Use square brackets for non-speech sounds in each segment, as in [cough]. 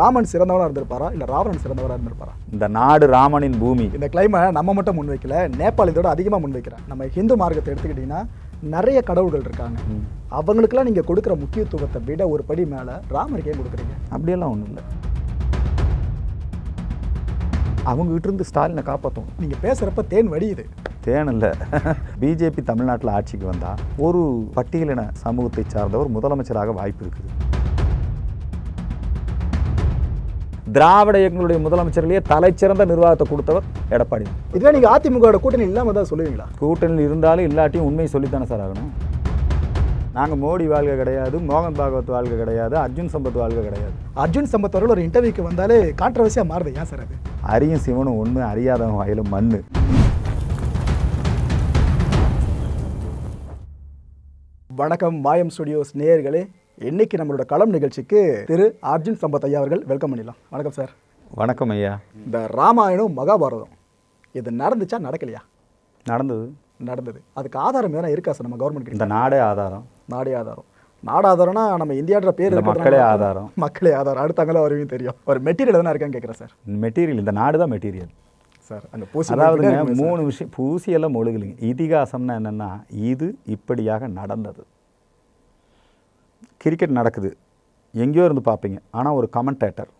ராமன் சிறந்தவனா இருந்திருப்பாரா? இல்ல ராவணன் சிறந்தவரா இருந்திருப்பாரா? இந்த நாடு ராமனின் பூமி. இந்த கிளைமை நம்ம மட்டும் முன்வைக்கல நேபாள் இதோட அதிகமாக முன்வைக்கிறேன் நம்ம ஹிந்து மார்க்கத்தை எடுத்துக்கிட்டிங்கன்னா நிறைய கடவுள்கள் இருக்காங்க. அவங்களுக்கெல்லாம் நீங்கள் கொடுக்குற முக்கியத்துவத்தை விட ஒரு படி மேலே ராமருக்கு கொடுக்குறீங்க? அப்படியெல்லாம் ஒன்றும் இல்லை. அவங்ககிட்ட இருந்து ஸ்டாலினை காப்பாற்றணும் நீங்கள் பேசுகிறப்ப தேன் வடியுது. தேன் இல்லை. பிஜேபி தமிழ்நாட்டில் ஆட்சிக்கு வந்தால் ஒரு பட்டியலின சமூகத்தை சார்ந்தவர் முதலமைச்சராக வாய்ப்பு இருக்குது. திராவிட இயக்கங்களுடைய முதலமைச்சர்லேயே தலைச்சிறந்த நிர்வாகத்தை கொடுத்தவர் எடப்பாடி. இதுவே நீங்கள் அதிமுகவோட கூட்டணி இல்லாமல் தான் சொல்லுவீங்களா? கூட்டணியில் இருந்தாலும் இல்லாட்டியும் உண்மையை சொல்லித்தானே சார் ஆகணும். நாங்கள் மோடி வாழ்க்கை கிடையாது மோகன் பாகவத் வாழ்க்கை கிடையாது அர்ஜுன் சம்பத் வாழ்க்கை கிடையாது. அர்ஜுன் சம்பத் அவர்கள் ஒரு இன்டர்வியூக்கு வந்தாலே கான்ட்ரவர்சியாக மாறுது. ஏன் சார் அது? அரியும் சிவனும் ஒன்று அறியாதவன் வயலும் மண்ணு. வணக்கம் மாயம் ஸ்டுடியோஸ் நேயர்களே. இன்னைக்கு நம்மளோட களம் நிகழ்ச்சிக்கு திரு அர்ஜுன் சம்பத் ஐயா அவர்கள் வெல்கம் பண்ணிடலாம். வணக்கம் சார் வணக்கம் ஐயா. இந்த ராமாயணம் மகாபாரதம் இது நடந்துச்சா நடக்கலையா? நடந்தது. நடந்தது. அதுக்கு ஆதாரம் எதனா இருக்கா சார் நம்ம கவர்மெண்ட் இந்த நாடே ஆதாரம். நாடே ஆதாரம். நாடாதாரம்னா நம்ம இந்தியான்ற பேர் மக்களே ஆதாரம். மக்களே ஆதாரம். அடுத்தாங்களா வருவீங்க தெரியும். ஒரு மெட்டீரியல் எதனா இருக்கான்னு கேட்குறேன் சார் மெட்டீரியல் இந்த நாடு தான் மெட்டீரியல் சார் அங்கே பூசி சார். மூணு விஷயம் பூசியெல்லாம் ஒழுகலைங்க இதிகாசம்னா என்னென்னா இது இப்படியாக நடந்தது. கிரிக்கெட் நடக்குது. எங்கேயோ இருந்து பார்ப்பீங்க. ஆனால் ஒரு கமெண்டேட்டர்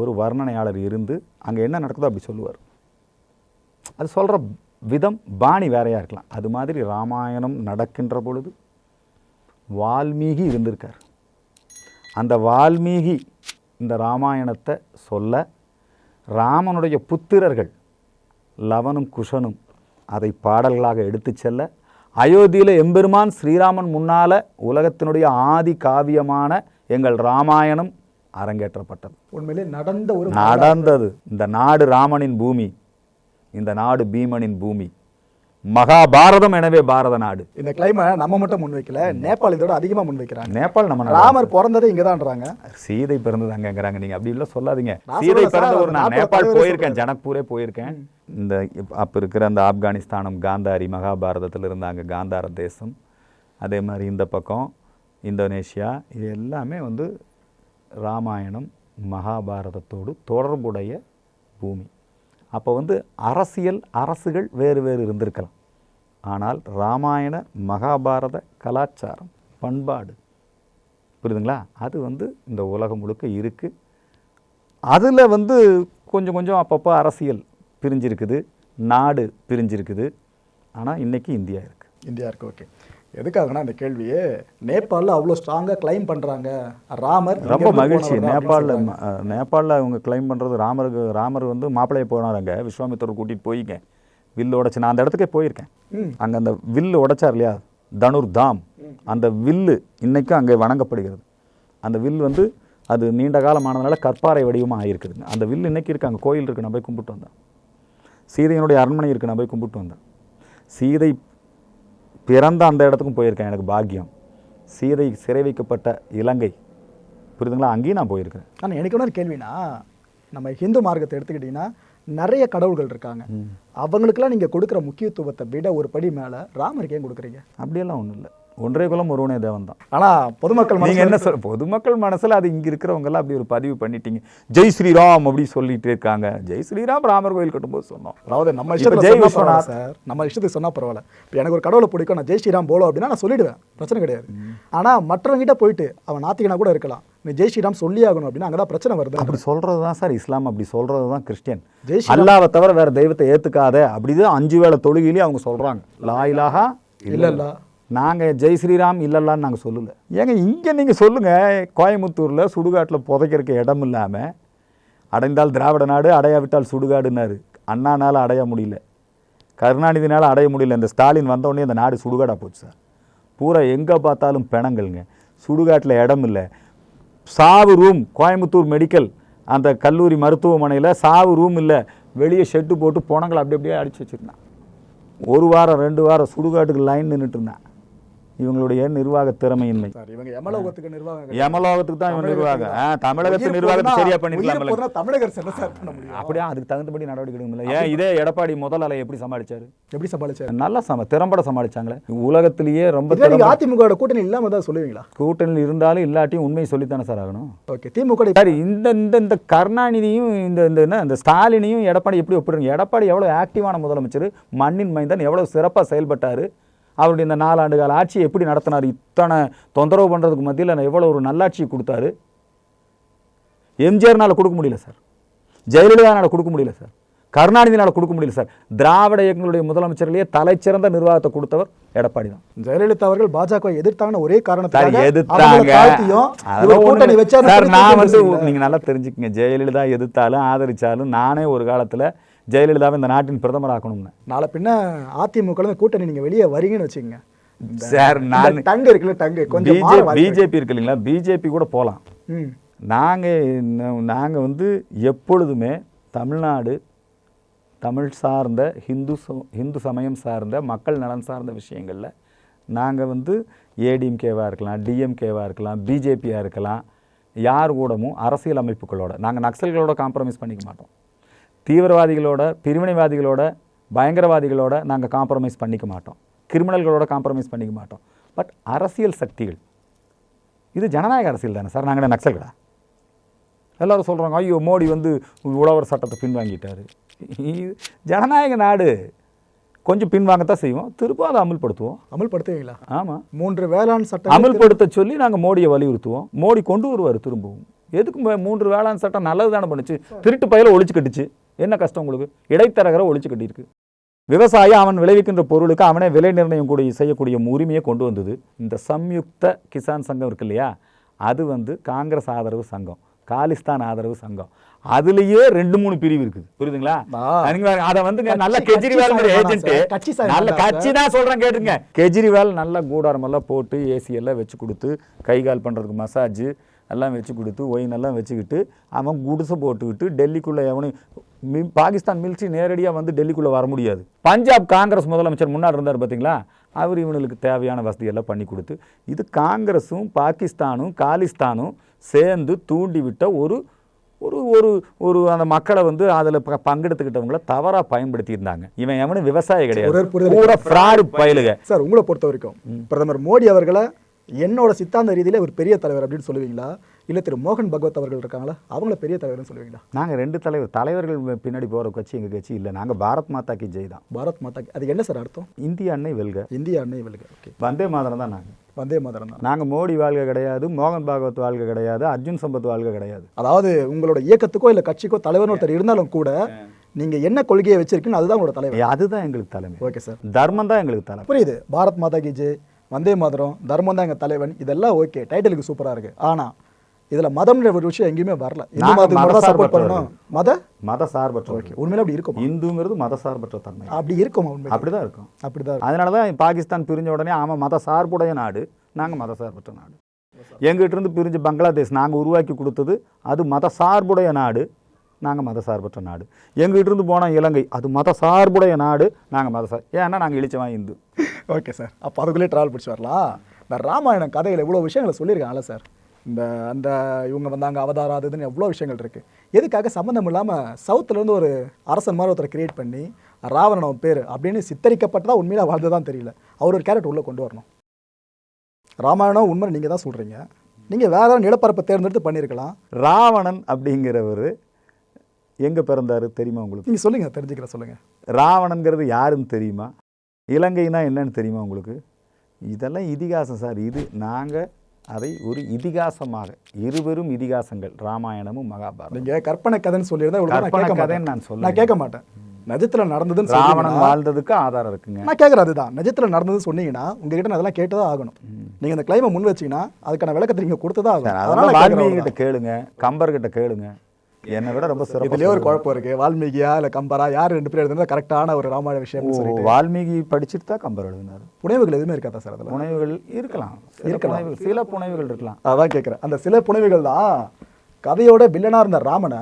ஒரு வர்ணனையாளர் இருந்து அங்கே என்ன நடக்குதோ அப்படி சொல்லுவார். அது சொல்கிற விதம் பாணி வேறையாக இருக்கலாம். அது மாதிரி ராமாயணம் நடக்கின்ற பொழுது வால்மீகி இருந்திருக்கார். அந்த வால்மீகி இந்த ராமாயணத்தை சொல்ல ராமனுடைய புத்திரர்கள் லவனும் குஷனும் அதை பாடல்களாக எடுத்துச் செல்ல அயோத்தியில் எம்பெருமான் ஸ்ரீராமன் முன்னால உலகத்தினுடைய ஆதி காவியமான எங்கள் ராமாயணம் அரங்கேற்றப்பட்டது. உண்மையிலே நடந்த ஒரு நடந்தது. இந்த நாடு ராமனின் பூமி இந்த நாடு பீமனின் பூமி. மகாபாரதம் எனவே பாரத நாடு. இந்த கிளைமை நம்ம மட்டும் முன்வைக்கல நேபாள் இதோட அதிகமாக முன்வைக்கிறாங்க. நேபாள் நம்ம. ராமர் பிறந்ததே இங்கே தான்றாங்க சீதை பிறந்தது அங்கங்கிறாங்க நீங்க. அப்படி இல்லை சொல்லாதீங்க. சீதை பிறந்த ஒரு நான் நேபாள் போயிருக்கேன். ஜனக்பூரே போயிருக்கேன். இந்த அப்ப இருக்கிற அந்த ஆப்கானிஸ்தானம் காந்தாரி மகாபாரதத்தில் இருந்தாங்க காந்தார தேசம். அதே மாதிரி இந்த பக்கம் இந்தோனேஷியா இது எல்லாமே வந்து ராமாயணம் மகாபாரதத்தோடு தொடர்புடைய பூமி. அப்போ வந்து அரசியல் அரசுகள் வேறு வேறு இருந்திருக்கலாம். ஆனால் ராமாயண மகாபாரத கலாச்சாரம் பண்பாடு. புரியுதுங்களா? அது வந்து இந்த உலகம் முழுக்க இருக்குது அதில் வந்து கொஞ்சம் கொஞ்சம் அப்பப்போ அரசியல் பிரிஞ்சிருக்குது நாடு பிரிஞ்சிருக்குது. ஆனால் இன்னைக்கு இந்தியா இருக்குது இந்தியா இருக்கு ஓகே. எதுக்காகனா இந்த கேள்வியே நேபாளில் அவ்வளோ ஸ்ட்ராங்காக கிளைம் பண்ணுறாங்க ராமர் ரொம்ப மகிழ்ச்சி. நேபாளில். நேபாளில் அவங்க கிளைம் பண்ணுறது ராமருக்கு ராமர் வந்து மாப்பிள்ளையை போனாருங்க. விஸ்வாமித்தர் கூட்டிகிட்டு போயிங்க. வில்லு உடைச்சு நான் அந்த இடத்துக்கே போயிருக்கேன். அங்கே அந்த வில்லு உடைச்சார் இல்லையா? தனுர் தாம். அந்த வில்லு இன்னைக்கும் அங்கே வணங்கப்படுகிறது. அந்த வில் வந்து அது நீண்ட காலமானதுனால கற்பாறை வடிவமாக ஆகிருக்குதுங்க அந்த வில் இன்னைக்கு இருக்கு அங்கே கோயில் இருக்கு நான் போய் கும்பிட்டு வந்தேன். சீதையினுடைய அரண்மனை இருக்கு நான் போய் கும்பிட்டு வந்தேன். சீதை பிறந்த அந்த இடத்துக்கும் போயிருக்கேன் எனக்கு பாக்கியம். சீதை சிறை வைக்கப்பட்ட இலங்கை. புரியுதுங்களா? அங்கேயும் நான் போயிருக்கேன் ஆனால் எனக்கு ஒரு கேள்வினா நம்ம ஹிந்து மார்க்கத்தை எடுத்துக்கிட்டிங்கன்னா நிறைய கடவுள்கள் இருக்காங்க. அவங்களுக்கெல்லாம் நீங்கள் கொடுக்குற முக்கியத்துவத்தை விட ஒரு படி மேலே ராமருக்கு ஏன் கொடுக்குறீங்க? அப்படியெல்லாம் ஒன்றும் இல்லை. ஒன்றே குலம் ஒருவனே தேவன் தான். ஆனால் பொதுமக்கள் நீங்க மனசுல என்ன சொல் பொதுமக்கள் மனசுல அது இங்க இருக்கிறவங்க எல்லாம் அப்படி ஒரு பதிவு பண்ணிட்டீங்க. ஜெய் ஸ்ரீராம் அப்படி சொல்லிட்டு இருக்காங்க. ஜெய் ஸ்ரீராம் ராமர் கோயில் கட்டும்போது சொன்னோம். அதாவது நம்ம இஷ்டத்துல ஜெய் சொன்னா விஸ்வநாத். சார். நம்ம இஷ்டத்துக்கு சொன்னா பரவாயில்ல. இப்போ எனக்கு ஒரு கடவுளை பிடிக்கும் நான் ஜெய் ஸ்ரீராம் போலோ அப்படின்னா நான் சொல்லிடுவேன். பிரச்சனை கிடையாது. ஆனா மற்றவங்கிட்ட போயிட்டு அவன் நாத்திகனா கூட இருக்கலாம். நீ ஜெய் ஸ்ரீராம் சொல்லி ஆகணும் அப்படின்னா அங்கதான் பிரச்சனை வருது. அப்படி சொல்றது தான் சார் இஸ்லாம் அப்படி சொல்றது தான் கிறிஸ்டியன். ஜெய் அல்லாவை தவிர வேற தெய்வத்தை ஏத்துக்காத அப்படிதான் அஞ்சு வேளை தொழுகையிலேயே அவங்க சொல்றாங்க. லா இலாஹா இல்ல இல்ல நாங்க ஜெய் ஸ்ரீராம் இல்லல்லான்னு நாங்க சொல்லல. ஏங்க இங்க நீங்க சொல்லுங்க. கோயம்புத்தூர்ல சுடுகாட்டுல புதைக்கிறதுக்கு இடம் இல்லாம அடைந்தால் திராவிட நாடு அடையாவிட்டால் சுடுகாடுன்னாரு. அண்ணானால அடைய முடியல. கருணாநிதினால அடைய முடியல. இந்த ஸ்டாலின் வந்த உடனே இந்த நாடு சுடுகாடா போச்சு சார். பூரா எங்க பார்த்தாலும் பிணங்கள்ங்க. சுடுகாட்டில் இடம் இல்லை. சாவு ரூம் கோயம்புத்தூர் மெடிக்கல் அந்த கல்லூரி மருத்துவமனையில் சாவு ரூம் இல்லை வெளியே ஷெட்டு போட்டு போனங்களை அப்படி அப்படியே அடித்து வச்சுருந்தான். ஒரு வாரம் ரெண்டு வாரம் சுடுகாட்டுக்கு லைன் நின்றுட்டு இருந்தான். இவங்களுடைய நிர்வாக திறமையின்மை. இவங்க யமலோகத்துக்கு நிர்வாகம் யமலோகத்துக்கு தான் இவன் நிர்வாகம் தமிழகத்து நிர்வாகத்தை சரியா போனா தமிழக அப்படியே? அதுக்கு தகுந்தபடி நடவடிக்கை எடுக்கணும் ஏன் இதே எடப்பாடி முதல் அலை எப்படி சமாளிச்சாரு? எப்படி சமாளிச்சாரு? நல்லா சம திறம்பட சமாளிச்சாங்களே. உலகத்திலேயே ரொம்ப அதிமுக கூட்டணி இல்லாம தான் சொல்லுவீங்களா? கூட்டணியில் இருந்தாலும் இல்லாட்டியும் உண்மையை சொல்லித்தானே சார் ஆகணும். ஓகே திமுக சார் இந்த இந்த இந்த கருணாநிதியும் இந்த இந்த என்ன இந்த ஸ்டாலினையும் எடப்பாடி எப்படி ஒப்பிடுறீங்க? எடப்பாடி எவ்வளோ ஆக்டிவான முதலமைச்சர்? மண்ணின் மைந்தன் எவ்வளோ சிறப்பாக செயல்பட்டார்? அவருடைய இந்த நாலாண்டு கால ஆட்சியை எப்படி நடத்தினார்? இத்தனை தொந்தரவு பண்ணுறதுக்கு மத்தியில் எவ்வளோ ஒரு நல்லாட்சியை கொடுத்தாரு? எம்ஜிஆர்னால கொடுக்க முடியல சார். ஜெயலலிதானால கொடுக்க முடியல சார். கருணாநிதினால கொடுக்க முடியல சார். திராவிட இயக்கங்களுடைய முதலமைச்சர்களையே தலைச்சிறந்த நிர்வாகத்தை கொடுத்தவர் எடப்பாடி தான். ஜெயலலிதா அவர்கள் பாஜக எதிர்த்தாங்கன்னு ஒரே சார் காரணத்துக்காக எதிர்த்தாங்க. நான் வந்து நீங்க நல்லா தெரிஞ்சுக்கங்க. ஜெயலலிதா எதிர்த்தாலும் ஆதரிச்சாலும் நானே ஒரு காலத்துல ஜெயலலிதாவை இந்த நாட்டின் பிரதமர் ஆக்கணும்னு நாளை பின்ன அதிமுக கூட்டணி நீங்க வெளியே வரீங்கன்னு வச்சுக்கோங்க. சார் நான் டங்கு இருக்குல்ல டங்கு கொஞ்சம் பிஜேபி இருக்கு. இல்லைங்களா பிஜேபி கூட போகலாம் நாங்கள் நாங்கள் வந்து எப்பொழுதுமே தமிழ்நாடு தமிழ் சார்ந்த ஹிந்து ஹிந்து சமயம் சார்ந்த மக்கள் நலன் சார்ந்த விஷயங்களில் நாங்கள் வந்து ஏடிஎம்கேவாக இருக்கலாம் டிஎம்கேவாக இருக்கலாம் பிஜேபியாக இருக்கலாம் யார் கூடமும் அரசியல் அமைப்புகளோட நாங்கள் நக்சல்களோட காம்ப்ரமைஸ் பண்ணிக்க மாட்டோம். தீவிரவாதிகளோட பிரிவினைவாதிகளோட பயங்கரவாதிகளோட நாங்கள் காம்ப்ரமைஸ் பண்ணிக்க மாட்டோம். கிரிமினல்களோட காம்ப்ரமைஸ் பண்ணிக்க மாட்டோம். பட் அரசியல் சக்திகள் இது ஜனநாயக அரசியல் தானே சார்? நாங்கள் நக்சல்களா எல்லாரும் சொல்கிறாங்க ஐயோ மோடி வந்து உழவர் சட்டத்தை பின்வாங்கிட்டாரு. ஜனநாயக நாடு. கொஞ்சம் பின்வாங்கத்தான் செய்வோம். திரும்ப அதை அமல்படுத்துவோம். அமல்படுத்துவீங்களா? ஆமாம் மூன்று வேளாண் சட்டம் அமல்படுத்த சொல்லி நாங்கள் மோடியை வலியுறுத்துவோம். மோடி கொண்டு வருவார் திரும்பவும். எதுக்கு மூன்று வேளாண் சட்டம் நல்லது தானே பண்ணுச்சு? திருட்டு பயில ஒழிச்சு கட்டுச்சு. என்ன கஷ்டம் உங்களுக்கு? இடைத்தரகரை ஒழிச்சு கட்டியிருக்கு. விவசாயி அவன் விளைவிக்கின்ற பொருளுக்கு அவனே விலை நிர்ணயம் கூடிய செய்யக்கூடிய உரிமையை கொண்டு வந்தது. இந்த சம்யுக்த கிசான் சங்கம் இருக்கு இல்லையா? அது வந்து காங்கிரஸ் ஆதரவு சங்கம் காலிஸ்தான் ஆதரவு சங்கம். அதுலயே ரெண்டு மூணு பிரிவு இருக்குது. புரியுதுங்களா? அத வந்து நல்ல கெஜ்ரிவால் ஏஜென்ட் நல்ல கட்சி தான் சொல்றேன் கேட்டுங்க கெஜ்ரிவால் நல்ல கூடாரம் எல்லாம் போட்டு ஏசி எல்லாம் வச்சு கொடுத்து கை கால் பண்றதுக்கு மசாஜ் எல்லாம் வச்சு கொடுத்து ஒயின் எல்லாம் வச்சுக்கிட்டு அவன் குடிசை போட்டுக்கிட்டு டெல்லிக்குள்ள எவனும் மி- பாகிஸ்தான் மிலிட்ரி நேரடியா வந்து டெல்லிக்குள்ள வர முடியாது. பஞ்சாப் காங்கிரஸ் முதலமைச்சர் முன்னாடி இருந்தார் பாத்தீங்களா? அவர் இவனுக்கு தேவையான வசதியெல்லாம் பண்ணி கொடுத்து இது காங்கிரஸும் பாகிஸ்தானும் காலிஸ்தானும் சேர்ந்து தூண்டி விட்ட ஒரு ஒரு ஒரு ஒரு அந்த மக்களை வந்து அதில் பங்கெடுத்துக்கிட்டவங்கள தவறா பயன்படுத்தி இருந்தாங்க இவன் எவனும் விவசாயி கிடையாது. புரிதல் பூரா ஃப்ராடு பயலுக. சார் உங்களை பொறுத்த வரைக்கும் பிரதமர் மோடி அவர்களை என்னோட சித்தாந்த ரீதியில ஒரு பெரிய தலைவர் அப்படின்னு சொல்லுவீங்களா? இல்ல திரு மோகன் பகவத் அவர்கள் இருக்காங்களா? அவங்கள பெரிய தலைவர்னு சொல்லுவீங்களா? நாங்கள் ரெண்டு தலைவர் தலைவர்கள் பின்னாடி போகிற கட்சி எங்கள் கட்சி இல்லை. நாங்கள் பாரத் மாதா கி ஜெய் தான். பாரத் மாதா கி- அது என்ன சார் அர்த்தம்? இந்திய அன்னை வெல்க. இந்திய அன்னை வெல்க ஓகே. வந்தே மாதரம் தான் நாங்கள் வந்தே மாதரம் தான். நாங்கள் மோடி வாழ்க கிடையாது மோகன் பாகவத் வாழ்க கிடையாது அர்ஜுன் சம்பத் வாழ்க கிடையாது. அதாவது உங்களோட இயக்கத்துக்கோ இல்ல கட்சிக்கோ தலைவர் ஒருத்தர் இருந்தாலும் கூட நீங்க என்ன கொள்கையை வச்சிருக்கீங்க அதுதான் உங்களோட தலைவர். அதுதான் எங்களுக்கு தலைமை. Okay sir. தர்மம் தான் எங்களுக்கு தலைமை. புரியுது. பாரத் மாதா கி ஜெய் வந்தே மாதரம் தர்மம் தான் எங்க தலைவன் இதெல்லாம் ஓகே டைட்டிலுக்கு சூப்பரா இருக்கு. ஆனா இதுல மதம்ன்ற ஒரு விஷயம் எங்கேயுமே வரல. இந்து மதத்துக்கு சப்போர்ட். பண்ணணும் மத? மத சார்பற்ற ஓகே உண்மையில அப்படி இருக்குமா? இந்துங்கிறது மத சார்பற்ற தன்மை. அப்படி இருக்குமா உண்மை அப்படிதான் இருக்கும். அப்படிதான் அதனால தான் பாகிஸ்தான் பிரிஞ்ச உடனே அவன் மத சார்புடைய நாடு நாங்கள் மத சார்பற்ற நாடு. எங்கிட்ட இருந்து பிரிஞ்சு பங்களாதேஷ் நாங்கள் உருவாக்கி கொடுத்தது அது மத சார்புடைய நாடு. நாங்கள் மத சார்பற்ற நாடு. எங்கிட்ட இருந்து போன இலங்கை அது மத சார்புடைய நாடு நாங்கள் மத சார் ஏன்னா நாங்கள் இழிச்சவன் இந்து. Okay sir. அப்போ அதுக்குள்ளே ட்ராவல் பிடிச்சி வரலாம் இந்த ராமாயணம் கதையில் இவ்வளோ விஷயங்களை சொல்லியிருக்காங்கல்ல சார். இந்த அந்த இவங்க வந்தாங்க அவதாரம் அது இதுன்னு எவ்வளோ விஷயங்கள் இருக்குது எதுக்காக சம்மந்தம் இல்லாமல் சவுத்துலேருந்து ஒரு அரசன் மாதிரி ஒருத்தரை கிரியேட் பண்ணி ராவணன் பேர் அப்படின்னு சித்தரிக்கப்பட்டதா உண்மையில வாழ்ந்ததான் தெரியல. அவர் ஒரு கேரக்டர் உள்ளே கொண்டு வரணும். ராமாயணம் உண்மை நீங்கள் தான் சொல்கிறீங்க நீங்கள் வேற நிலப்பரப்பை தேர்ந்தெடுத்து பண்ணியிருக்கலாம். ராவணன் அப்படிங்கிறவர் எங்கே பிறந்தாரு தெரியுமா உங்களுக்கு? நீங்கள் சொல்லுங்கள் தெரிஞ்சுக்கிறேன் சொல்லுங்கள் ராவணன்கிறது யாருன்னு தெரியுமா? இலங்கைனா என்னன்னு தெரியுமா உங்களுக்கு? இதெல்லாம் இதிகாசம் சார். இது நாங்கள் அதை ஒரு இதிகாசமாக இருவரும் இதிகாசங்கள் ராமாயணமும் மகாபாரதம் நீங்கள் கற்பனை கதைன்னு சொல்லியிருந்தா கற்பனை கதைன்னு நான் சொல்லல. நான் கேட்க மாட்டேன். நிஜத்தில் நடந்ததுன்னு ராவணன் வாழ்ந்ததுக்கு ஆதாரம் இருக்குங்க. நான் கேட்குறது அதுதான். நிஜத்தில் நடந்தது சொன்னீங்கன்னா உங்ககிட்ட நான் அதெல்லாம் கேட்டுதான் ஆகணும். நீங்க இந்த கிளைமை முன் வச்சீங்கன்னா அதுக்கான விளக்கத்தை நீங்க கொடுத்ததா ஆகணும். சார், அதனால வால்மீகி கிட்ட கேளுங்க கம்பர் கிட்ட கேளுங்க. என்னை விட ரொம்ப இதுலயே சிறப்பு ஒரு குழப்பம் இருக்கு. வால்மீகியா இல்ல கம்பரா? யார் ரெண்டு பேரும் எழுதுனா கரெக்டான ஒரு ராமாயண விஷயம் சொல்லிட்டு. வால்மீகி படிச்சுட்டு தான் கம்பர் எழுதினார். புனைவுகள் எதுவுமே இருக்காதா சார் அதுல? புனைவுகள் இருக்கலாம். புனைவுகள் சில புனைவுகள் இருக்கலாம். அதான் கேட்குறேன் அந்த சில புனைவுகள் தான் கதையோட வில்லனா இருந்த ராமனை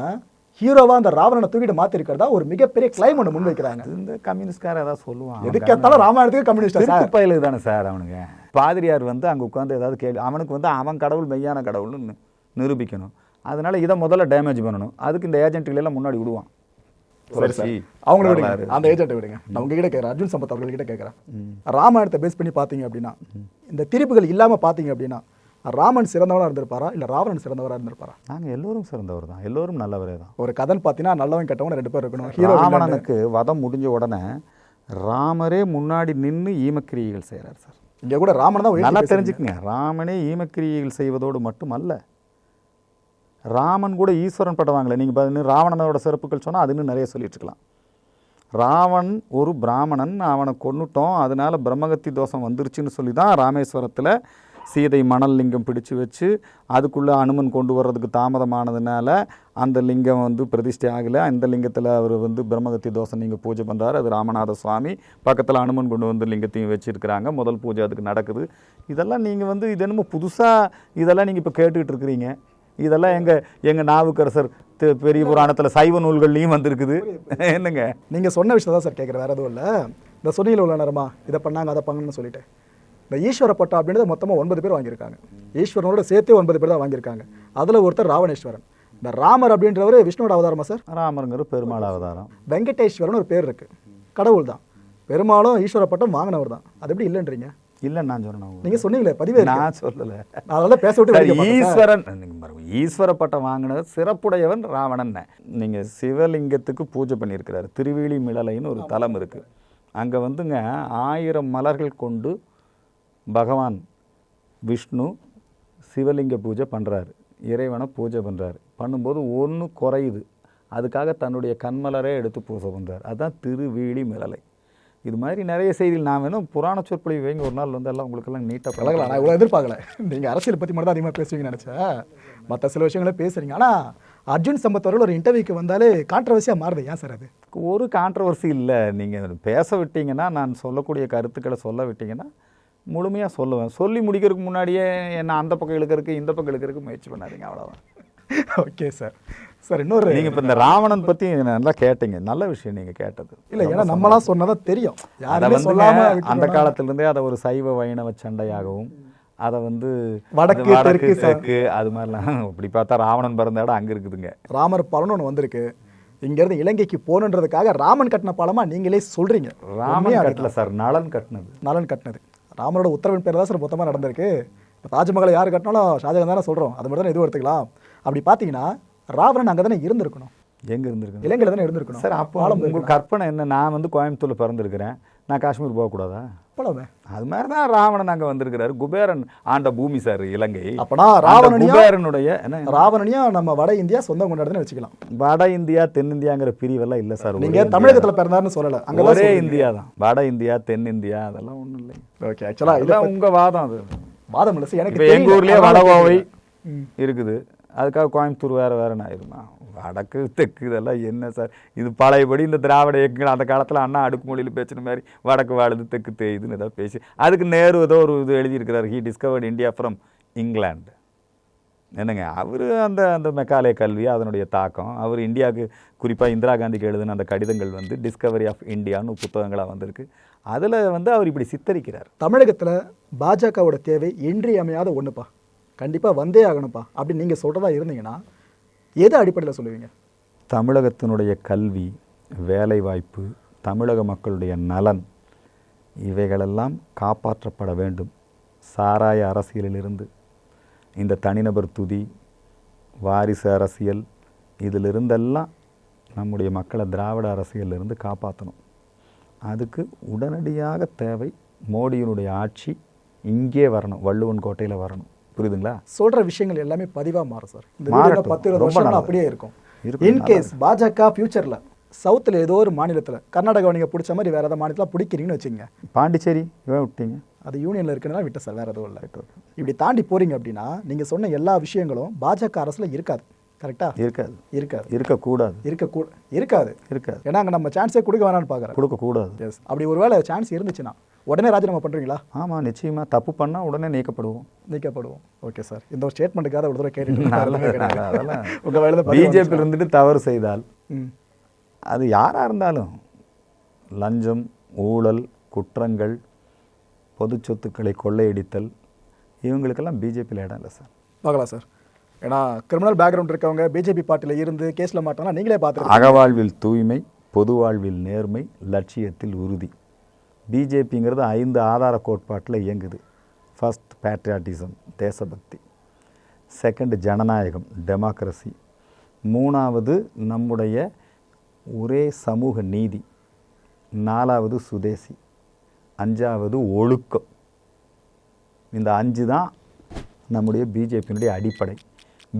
ஹீரோவா அந்த ராவணனை தூக்கிட்டு மாத்திருக்கிறதா ஒரு மிகப்பெரிய கிளைம் ஒன்று முன்வைக்கிறாங்க. இந்த கம்யூனிஸ்ட்கார ஏதாவது சொல்லுவான். எதுக்கு எடுத்தாலும் ராமாயணத்துக்கு கம்யூனிஸ்டா பயலுக்கு தானே சார் அவனுங்க பாதிரியார் வந்து அங்கே உட்காந்து ஏதாவது கேள்வி அவனுக்கு வந்து அவன் கடவுள் மெய்யான கடவுள்னு நிரூபிக்கணும். அதனால இதை முதல்ல டேமேஜ் பண்ணணும். அதுக்கு இந்த ஏஜென்ட்டுகள் எல்லாம் முன்னாடி விடுவான். அவங்கள விடுங்க. அந்த ஏஜென்ட்டை விடுங்க. நான் உங்ககிட்ட கேட்குறேன் அர்ஜுன் சம்பத் அவர்கள்கிட்ட கேட்குறேன் ராமாயணத்தை பேஸ் பண்ணி பார்த்தீங்க அப்படின்னா இந்த திரிப்புகள் இல்லாம பார்த்தீங்க அப்படின்னா ராமன் சிறந்தவனா இருந்திருப்பாரா? இல்ல ராவணன் சிறந்தவரா இருந்திருப்பாரா? நாங்கள் எல்லோரும் சிறந்தவர் தான். எல்லோரும் நல்லவரே தான். ஒரு கதைன்னு பார்த்தீங்கன்னா நல்லவன் கெட்டவன் ரெண்டு பேர் இருக்கணும். ஹீரோ ராவணனுக்கு வதம் முடிஞ்ச உடனே ராமரே முன்னாடி நின்று ஈமக்கிரியைகள் செய்கிறார் சார் இங்க கூட ராமன் தான் நல்லா. தெரிஞ்சுக்கங்க. ராமனே ஈமக்கிரியைகள் செய்வதோடு மட்டுமல்ல ராமன் கூட ஈஸ்வரன் பட்டவாங்களே நீங்கள் பார்த்தீங்கன்னா ராவணனோட சிறப்புகள் சொன்னால் அதுன்னு நிறைய சொல்லிட்டு இருக்கலாம். ராவன் ஒரு பிராமணன் அவனை கொன்னுட்டோம் அதனால் பிரம்மகத்தி தோஷம் வந்துருச்சுன்னு சொல்லி தான் ராமேஸ்வரத்தில் சீதை மணல் லிங்கம் பிடிச்சு வச்சு அதுக்குள்ளே அனுமன் கொண்டு வர்றதுக்கு தாமதமானதுனால அந்த லிங்கம் வந்து பிரதிஷ்டை ஆகலை. அந்த லிங்கத்தில் அவர் வந்து பிரம்மகத்தி தோஷம் நீங்கள் பூஜை பண்ணுறாரு அது ராமநாத சுவாமி பக்கத்தில் அனுமன் கொண்டு வந்து லிங்கத்தையும் வச்சுருக்கிறாங்க. முதல் பூஜை அதுக்கு நடக்குது. இதெல்லாம் நீங்கள் வந்து இது என்னமோ புதுசாக இதெல்லாம் நீங்கள் இப்போ கேட்டுக்கிட்டு இருக்கிறீங்க. இதெல்லாம் எங்கள் எங்கள் நாவுக்கரசர் பெரிய புராணத்தில் சைவ நூல்கள்லையும் வந்திருக்குது. என்னங்க? நீங்க சொன்ன விஷயம் தான் சார் கேட்குறேன் வேற எதுவும் இல்லை. இந்த சொன்னியில் உள்ள நேரமா இதை பண்ணாங்க அதை பண்ணணும்னு சொல்லிட்டு. இந்த ஈஸ்வர பட்டம் அப்படின்றது மொத்தமாக ஒன்பது பேர் வாங்கியிருக்காங்க. ஈஸ்வரனோட சேர்த்தே ஒன்பது பேர் தான் வாங்கியிருக்காங்க. அதில் ஒருத்தர் ராவணேஸ்வரன். இந்த ராமர் அப்படின்றவர் விஷ்ணுவோட அவதாரமா சார்? ராமருங்கிற பெருமாள் அவதாரம். வெங்கடேஸ்வரன் ஒரு பேர் இருக்கு. கடவுள் தான் பெரும்பாலும் ஈஸ்வர பட்டம் வாங்கினவர் தான் அது எப்படி இல்லைன்றீங்க? இல்லைன்னு நான் சொன்னேன் உங்களுக்கு. நீங்க சொன்னீங்களே பதிவே. நான் சொல்லலை. அதனால பேச விட்டு. ஈஸ்வரன் பாருங்க, ஈஸ்வர பட்டம் வாங்கினது சிறப்புடையவன் ராவணன். நீங்க சிவலிங்கத்துக்கு பூஜை பண்ணியிருக்கிறாரு. திருவேலி மிளலைன்னு ஒரு தலம் இருக்கு. அங்க வந்துங்க ஆயிரம் மலர்கள் கொண்டு பகவான் விஷ்ணு சிவலிங்க பூஜை பண்றாரு. இறைவனை பூஜை பண்றாரு. பண்ணும்போது ஒன்று குறையுது. அதுக்காக தன்னுடைய கண்மலரே எடுத்து பூஜை பண்றாரு. அதுதான் திருவேலி மிளலை. இது மாதிரி நிறைய செய்திகள் நான் வேணும் புராண சொற்பொழிவு வைங்க. ஒரு நாள் வந்து எல்லாம் உங்களுக்கெல்லாம் நீட்டாக பழகலாம். நான் இவ்வளோ எதிர்பார்க்கல. நீங்கள் அரசியல் பற்றி மட்டும் தான் அதிகமாக பேசுவீங்கன்னு நினச்சேன். மற்ற சில விஷயங்களே பேசுறீங்க. ஆனால் அர்ஜுன் சம்பத் அவர்கள் ஒரு இன்டர்வியூக்கு வந்தாலே கான்ட்ரவர்சியாக மாறுது. ஏன் சார் அது? ஒரு கான்ட்ரவர்சி இல்லை. நீங்கள் பேச விட்டீங்கன்னா நான் சொல்லக்கூடிய கருத்துக்களை சொல்ல விட்டீங்கன்னா முழுமையாக சொல்லுவேன். சொல்லி முடிக்கிறதுக்கு முன்னாடியே என்ன அந்த பக்கம் இழுக்கிறதுக்கு இந்த பக்கம் இழுக்கிறதுக்கு முயற்சி பண்ணாதீங்க. அவ்வளோதான் ஓகே சார் சார் இன்னொரு நீங்கள் இப்போ இந்த ராவணன் பற்றி நல்லா கேட்டீங்க. நல்ல விஷயம் நீங்கள் கேட்டது. இல்லை ஏன்னா நம்மளாம் சொன்னதா தெரியும். யாருமே வந்துங்க சொல்லாம அந்த. காலத்திலிருந்தே அதை ஒரு சைவ வைணவ சண்டையாகவும் அதை வந்து வடக்கு, தெற்கு, ச- தெற்கு அது மாதிரிலாம் இப்படி பார்த்தா ராவணன் பிறந்த இடம் அங்கே இருக்குதுங்க. ராமர் பாலம்னு ஒன்று வந்திருக்கு. இங்கேருந்து இலங்கைக்கு போகணுன்றதுக்காக ராமன் கட்டின பாலமா நீங்களே சொல்றீங்க. ராமன் கட்டல சார் நலன் கட்டினது. நலன் கட்டினது. ராமரோட உத்தரவின் பேர் தான் சார் மொத்தமாக நடந்திருக்கு. இப்போ தாஜ்மஹாலை யார் கட்டினாலும் ஷாஜகான் தானே சொல்கிறோம் அது மட்டும் தான் எதுவும் எடுத்துக்கலாம். அப்படி பார்த்தீங்கன்னா ராவணன் அங்கே தானே இருந்திருக்கணும். எங்கே இருந்திருக்கு இலங்கையில் தானே இருந்திருக்கணும். சார் அப்போ உங்க கற்பனை என்ன? நான் வந்து கோயம்புத்தூர்ல பிறந்திருக்கிறேன். நான் காஷ்மீர் போகக்கூடாதா? அப்பளமே அது மாதிரி தான் ராவணன் அங்கே வந்திருக்கிறாரு. குபேரன் ஆண்ட பூமி சார் இலங்கை. அப்பனா ராவணனையும் குபேரனுடைய என்ன? ராவணனையும் நம்ம வட இந்தியா சொந்தம் கொண்டாடுதுன்னு வச்சுக்கலாம் வட இந்தியா தென்னிந்தியாங்கிற பிரிவெல்லாம் இல்லை சார். நீங்க ஒரே தமிழகத்துல பிறந்தாருன்னு சொல்லல. அங்கதான் ஒரே இந்தியா தான். வட இந்தியா தென்னிந்தியா அதெல்லாம் ஒன்றும் இல்லை ஓகே ஆக்சுவலா இது இதெல்லாம் உங்க வாதம் அது. வாதம் இல்லை சார். எனக்கு இப்போ எங்க தெரியல. ஊர்லயே வடகோவை. இருக்குது. அதுக்காக கோயம்புத்தூர் வேறு வேறுன்னு ஆயிருமா வடக்கு தெற்கு இதெல்லாம் என்ன சார்? இது பழையபடி இந்த திராவிட இயக்கங்கள் அந்த காலத்தில் அண்ணா அடுக்குமொழியில் பேசுன மாதிரி வடக்கு வாழுது தெற்கு தேயுதுன்னு ஏதாவது பேசி அதுக்கு நேரு ஏதோ ஒரு இது எழுதியிருக்கிறார். He discovered India from England என்னங்க அவர் அந்த அந்த மெக்காலே கல்வி அதனுடைய தாக்கம் அவர் இந்தியாவுக்கு குறிப்பாக இந்திரா காந்திக்கு எழுதின அந்த கடிதங்கள் வந்து டிஸ்கவரி ஆஃப் இந்தியான்னு புத்தகங்களாக வந்திருக்கு. அதில் வந்து அவர் இப்படி சித்தரிக்கிறார். தமிழகத்தில் பாஜகவோட தேவை இன்றியமையாத ஒன்றுப்பா கண்டிப்பாக வந்தே ஆகணும்ப்பா. அப்படின்னு நீங்கள் சொல்கிறதா இருந்தீங்கன்னா எது அடிப்படையில் சொல்லுவீங்க? தமிழகத்தினுடைய கல்வி வேலைவாய்ப்பு தமிழக மக்களுடைய நலன் இவைகளெல்லாம் காப்பாற்றப்பட வேண்டும். சாராய அரசியலிலிருந்து. இந்த தனிநபர் துதி வாரிசு அரசியல் இதிலிருந்தெல்லாம் நம்முடைய மக்களை திராவிட அரசியலிருந்து காப்பாற்றணும். அதுக்கு உடனடியாக தேவை மோடியினுடைய ஆட்சி இங்கே வரணும் வள்ளுவன் கோட்டையில் வரணும். புரியுதுங்களா? சொல்ற விஷயங்கள் எல்லாமே பதிவா மாறும் சார். இந்த. வீடியோ பத்து இருபது வருஷம். அப்படியே இருக்கும். இன்கேஸ் பாஜக ஃபியூச்சர்ல சவுத்துல ஏதோ ஒரு மாநிலத்துல கர்நாடகா நீங்க பிடிச்ச மாதிரி வேற ஏதாவது மாநிலத்தில் பிடிக்கிறீங்கன்னு வச்சுங்க. பாண்டிச்சேரி இவன் விட்டீங்க. அது யூனியன்ல இருக்குன்னா விட்ட சார். வேற எதுவும் இல்லை. இப்படி தாண்டி போறீங்க அப்படின்னா நீங்க சொன்ன எல்லா விஷயங்களும் பாஜக அரசுல இருக்காது. கரெக்டா? இருக்காது. இருக்காது. இருக்கக்கூடாது. இருக்க கூ இருக்காது. இருக்காது. ஏன்னா அங்கே நம்ம சான்ஸே கொடுக்க வேணாம்னு பார்க்குறேன் கொடுக்கக்கூடாது. எஸ் அப்படி ஒருவேளை சான்ஸ் இருந்துச்சுன்னா உடனே ராஜினாமா பண்ணுறீங்களா ஆமாம் நிச்சயமாக தப்பு பண்ணால் உடனே நீக்கப்படுவோம் நீக்கப்படுவோம். ஓகே சார் இந்த ஒரு ஸ்டேட்மெண்ட்டுக்காக ஒரு தடவை கேட்டுட்டு உங்கள் வேலை பிஜேபியில் இருந்துட்டு தவறு செய்தால்? அது யாராக இருந்தாலும் லஞ்சம் ஊழல் குற்றங்கள் பொது சொத்துக்களை கொள்ளையடித்தல் இவங்களுக்கெல்லாம் பிஜேபியில் இடம் இல்லை சார் பார்க்கலாம் சார் ஏன்னா கிரிமினல் பேக்ரவுண்ட் இருக்கவங்க பிஜேபி பார்ட்டியில் இருந்து கேஸில் மாட்டாங்கன்னா நீங்களே பார்த்து அகவாழ்வில் தூய்மை பொது வாழ்வில் நேர்மை லட்சியத்தில் உறுதி. பிஜேபிங்கிறது ஐந்து ஆதார கோட்பாட்டில் இயங்குது. ஃபஸ்ட் பேட்ரியாட்டிசம் தேசபக்தி. செகண்ட் ஜனநாயகம் டெமோக்ரஸி மூணாவது நம்முடைய ஒரே சமூக நீதி. நாலாவது சுதேசி. அஞ்சாவது ஒழுக்கம். இந்த அஞ்சு தான் நம்முடைய பிஜேபியினுடைய அடிப்படை.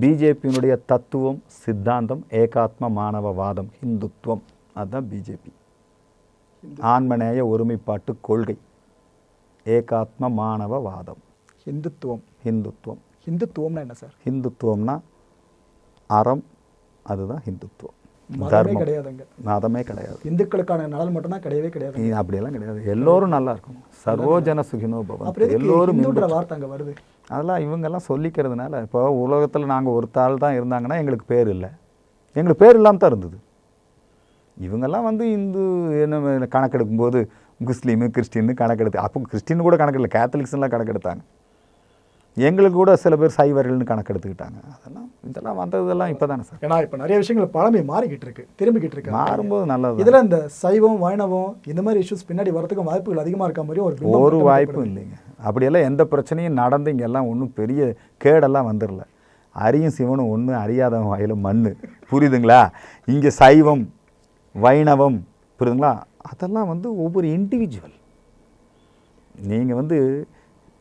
பிஜேபியினுடைய தத்துவம் சித்தாந்தம் ஏகாத்ம மானவவாதம் ஹிந்துத்துவம். அதுதான் பிஜேபி. ஆன்மநேய ஒருமைப்பாட்டு கொள்கை. ஏகாத்ம மானவவாதம் ஹிந்துத்துவம். ஹிந்துத்துவம். ஹிந்துத்துவம்னா என்ன சார்? ஹிந்துத்துவம்னா அறம் அதுதான் ஹிந்துத்துவம். மதமே கிடையாதுங்க. மதமே கிடையாது. இந்துக்களுக்கான நலன் மட்டும்தான் கிடையவே கிடையாது. அப்படியெல்லாம் கிடையாது. எல்லோரும் நல்லா இருக்கணும் சர்வோஜன சுகினோ பவன் எல்லோரும் வார்த்தை அங்கே வருது? அதெல்லாம் இவங்கெல்லாம் சொல்லிக்கிறதுனால இப்போ உலகத்தில் நாங்கள் ஒரு தாள் தான் இருந்தாங்கன்னா எங்களுக்கு பேர் இல்லை. எங்களுக்கு பேர் இல்லாமல் தான் இருந்தது. இவங்கெல்லாம் வந்து இந்து என்ன கணக்கெடுக்கும்போது முஸ்லீமு கிறிஸ்டின்னு கணக்கெடுத்து அப்போ கிறிஸ்டின் கூட கணக்கெடுல கேத்தலிக்ஸ்லாம் கணக்கெடுத்தாங்க. எங்களுக்கு கூட சில பேர் சைவர்கள்னு கணக்கெடுத்துக்கிட்டாங்க. அதெல்லாம் இதெல்லாம் வந்ததெல்லாம் இப்போ தானே சார். ஏன்னா இப்போ நிறைய விஷயங்கள் பழமை மாறிக்கிட்டு இருக்கு திரும்பிக்கிட்டு இருக்கு. மாறும்போது நல்லது இதுல இந்த சைவம் வைணவம் இந்த மாதிரி இஷ்யூஸ் பின்னாடி வரதுக்கும் வாய்ப்புகள் அதிகமா இருக்க மாதிரி ஒரு ஒரு. வாய்ப்பும் இல்லைங்க. அப்படியெல்லாம் எந்த பிரச்சனையும் நடந்து இங்கெல்லாம் ஒன்றும் பெரிய கேடெல்லாம் வந்துடல. அரியும் சிவனும் ஒன்று அறியாதவன் வாயில மண் புரியுதுங்களா? இங்கே சைவம் வைணவம் புரியுதுங்களா? அதெல்லாம் வந்து ஒவ்வொரு இண்டிவிஜுவல் நீங்கள் வந்து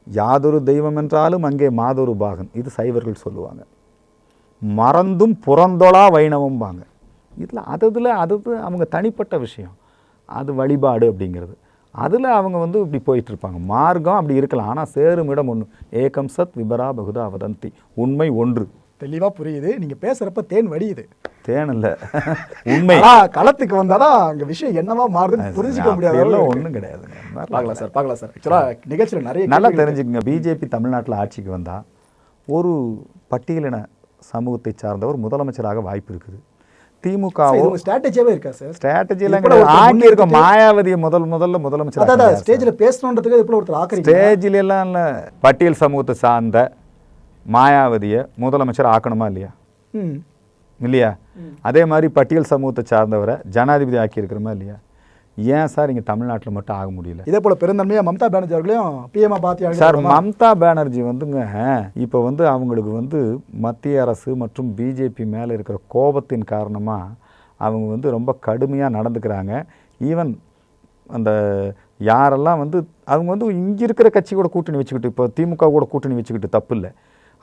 யாதொரு தெய்வம் என்றாலும் அங்கே மாதொரு பாகன். இது சைவர்கள் சொல்லுவாங்க. மறந்தும் புறந்தொழா வைணவம்பாங்க. இதில் அதில் அது அவங்க தனிப்பட்ட விஷயம். அது வழிபாடு அப்படிங்கிறது. அதில் அவங்க வந்து இப்படி போயிட்டுருப்பாங்க. மார்க்கம் அப்படி இருக்கலாம். ஆனால் சேரும் இடம் ஒன்று ஏகம் சத் விபரா பகுதா வதந்தி. உண்மை ஒன்று. தெளிவாக புரியுது. நீங்கள் பேசுகிறப்ப தேன் வடியுது. தேன் இல்லை. [laughs] உண்மை. களத்துக்கு வந்தாதான் அங்க விஷயம் என்னவா மாறுதுன்னு புரிஞ்சுக்க முடியாது. அப்படியெல்லாம் ஒன்றும் மாதிரிலாம் பார்க்கலாம் சார் பார்க்கலாம் சார். ஆக்சுவலா நிகழ்ச்சியில நிறைய நல்லா தெரிஞ்சுக்கங்க. பிஜேபி தமிழ்நாட்டில் ஆட்சிக்கு வந்தா ஒரு பட்டியலின சமூகத்தை சார்ந்தவர் முதலமைச்சராக வாய்ப்பு இருக்குது. சார், திமுகவோ இது உங்க ஸ்ட்ராட்டஜியாவே இருக்கா சார்? ஸ்ட்ராட்டஜி எல்லாம் இப்படி கிடையாது. ஒருத்தர் ஆக்கி இருக்க மாயாவதியை முதல் முதல்ல முதலமைச்சர் அதான் ஸ்டேஜ்ல பேசணுன்றதுக்கு இப்படி ஒருத்தர் ஆக்குறீங்க ஸ்டேஜில் எல்லாம் இல்லை. பட்டியல் சமூகத்தை சார்ந்த மாயாவதியை முதலமைச்சர் ஆக்கணுமா இல்லையா? ம். இல்லையா? அதே மாதிரி பட்டியல் சமூகத்தை சார்ந்தவரை ஜனாதிபதி ஆக்கியிருக்கிறோமா இல்லையா? ஏன் சார் இங்கே தமிழ்நாட்டில் மட்டும் ஆக முடியல? இதே போல பெருந்தன்மையா மம்தா பானர்ஜி அவர்களையும் பிஎம்ஆ பாத்தி சார் மம்தா பானர்ஜி வந்துங்க இப்போ வந்து அவங்களுக்கு வந்து மத்திய அரசு மற்றும் பிஜேபி மேலே இருக்கிற கோபத்தின் காரணமாக அவங்க வந்து ரொம்ப கடுமையாக நடந்துக்கிறாங்க. ஈவன் அந்த யாரெல்லாம் வந்து அவங்க வந்து இங்கே இருக்கிற கட்சி கூட கூட்டணி வச்சுக்கிட்டு இப்போ திமுக கூட கூட்டணி வச்சுக்கிட்டு தப்பு இல்லை.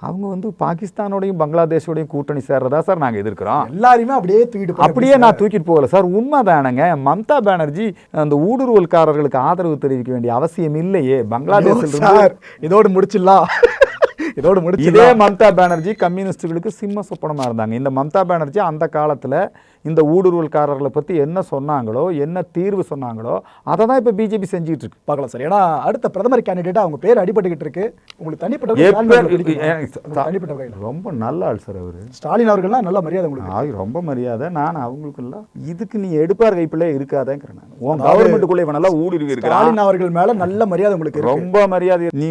அவங்க வந்து பாகிஸ்தானோடையும் பங்களாதேஷோடையும் கூட்டணி சேர்றதா சார் நாங்கள் எதிர்க்கிறோம். எல்லாரையுமே அப்படியே தூக்கிட்டு அப்படியே நான் தூக்கிட்டு போகல சார். உண்மைதானங்க. மம்தா பானர்ஜி அந்த ஊடுருவல்காரர்களுக்கு ஆதரவு தெரிவிக்க வேண்டிய அவசியம் இல்லையே. பங்களாதேஷில் இருந்து சார் இதோடு முடிச்சிடலாம். இதோடு முடிச்சு இதே மம்தா பானர்ஜி கம்யூனிஸ்டுகளுக்கு சிம்ம சொப்பனமா இருந்தாங்க. இந்த மம்தா பானர்ஜி அந்த காலத்துல இந்த ஊடுருவல்காரர்களை பத்தி என்ன சொன்னாங்களோ என்ன தீர்வு சொன்னாங்களோ அதை தான் இப்போ பிஜேபி செஞ்சுட்டு இருக்கு பார்க்கலாம் சார். ஏன்னா அடுத்த பிரதமர் கேண்டிடேட் அவங்க பேர் அடிபட்டுக்கிட்டு இருக்கு. உங்களுக்கு தனிப்பட்ட ரொம்ப நல்ல ஆள் சார் அவரு. ஸ்டாலின் அவர்கள்லாம் நல்ல மரியாதை உங்களுக்கு. ரொம்ப மரியாதை. நான் அவங்களுக்கு எல்லாம் இதுக்கு நீ எடுப்பார் கைப்பிள்ளை இருக்காதேங்கிறேன் நான். உன் கவர்மெண்ட்டுக்குள்ள இவனெல்லாம் ஊடுருவி இருக்கிறான் ஸ்டாலின் அவர்கள் மேல நல்ல மரியாதை உங்களுக்கு இருக்கு. ரொம்ப மரியாதை. நீ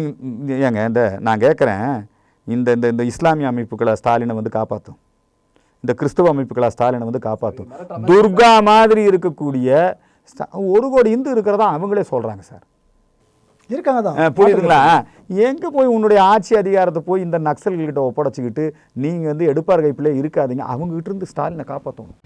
ஏங்க இந்த நான் கேட்குறேன். இந்த இந்த இந்த இஸ்லாமிய அமைப்புகளை ஸ்டாலினை வந்து காப்பாற்றும் இந்த கிறிஸ்துவ அமைப்புகளை ஸ்டாலினை வந்து காப்பாற்றும் துர்கா மாதிரி இருக்கக்கூடிய ஒரு கோடி இந்து இருக்கிறதா அவங்களே சொல்கிறாங்க சார். இருக்காங்க தான். புரியுதுங்களா? எங்கே போய் உன்னுடைய ஆட்சி அதிகாரத்தை போய் இந்த நக்சல்கிட்ட ஒப்படைச்சிக்கிட்டு நீங்கள் வந்து எடுப்பார் கைப்பிள்ளை இருக்காதீங்க. அவங்ககிட்ட இருந்து ஸ்டாலினை காப்பாற்றணும்